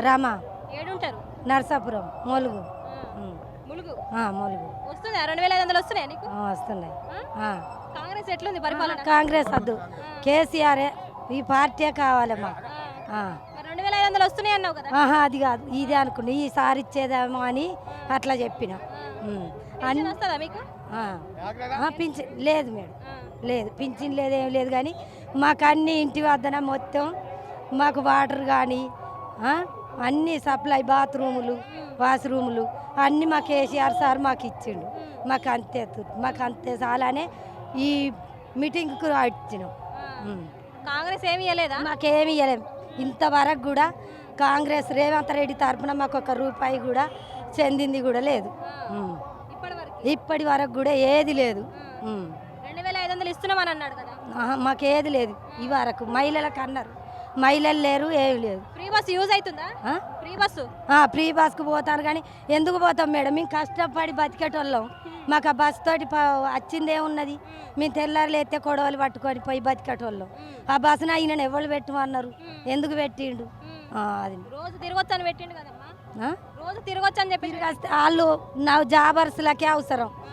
రమ. ఏడుంటారు? నరసాపురం మొలుగు. వస్తుందా రెండు వేల ఐదు వందలు వస్తున్నాయా నీకు? వస్తున్నాయి. కాంగ్రెస్ ఎట్లుంది పరిపాలన? కాంగ్రెస్ వద్దు కేసీఆర్ ఈ పార్టీ కావాలి మాకు ఆ. ఆ. మరి రెండు వేల ఐదు వందలు వస్తున్నాయి అన్నావు కదా? ఆహా అది కాదు. ఇదే అనుకున్నా. ఈసారి ఇచ్చేదేమో అని అట్లా చెప్పిన. పింఛన్ లేదు మేడం. లేదు. పింఛన్ లేదు ఏం లేదు కానీ మాకు అన్ని ఇంటి వద్దన మొత్తం మాకు వాటర్ కానీ అన్ని సప్లై బాత్రూములు వాష్రూములు అన్నీ మా కేసీఆర్ సార్ మాకు ఇచ్చిండు. మాకు అంతే మాకు అంతే చాలానే ఈ మీటింగ్కు. ఉమ్. కాంగ్రెస్ ఏమి ఇవ్వలేదా మాకేమి ఇవ్వలేం ఇంతవరకు కూడా కాంగ్రెస్ రేవంత్ రెడ్డి తరపున మాకు ఒక రూపాయి కూడా చెందింది కూడా లేదు. ఇప్పటి వరకు? కూడా ఏది లేదు. రెండు వేల ఐదు వందలు ఇస్తున్నామని అన్నాడు కదా? మాకేది లేదు. ఈ వరకు మహిళలకు అన్నారు. మహిళలు లేరు ఏమి లేదు ఫ్రీ బస్ యూజ్ అవుతుందా? ఆ? Free bus? ఆ, ఫ్రీ బస్కు పోతాను కానీ ఎందుకు పోతాం మేడం? మేము కష్టపడి బతికేటోళ్ళం. మాకు ఆ బస్ తోటి ప- వచ్చింది ఏమున్నది మేము తెల్లారులు ఎత్తే కొడవలు పట్టుకొని పోయి బతికేటోళ్ళం. ఆ బస్సును ఆయన ఎవరు పెట్టమన్నారు ఎందుకు పెట్టిండు? ఆ, అది. రోజు తిరగొచ్చు అని పెట్టిండు కదమ్మా. ఆ? రోజు తిరగొచ్చు అని చెప్పి తిరిగి వస్తే వాళ్ళు నా జాబర్స్లకే అవసరం.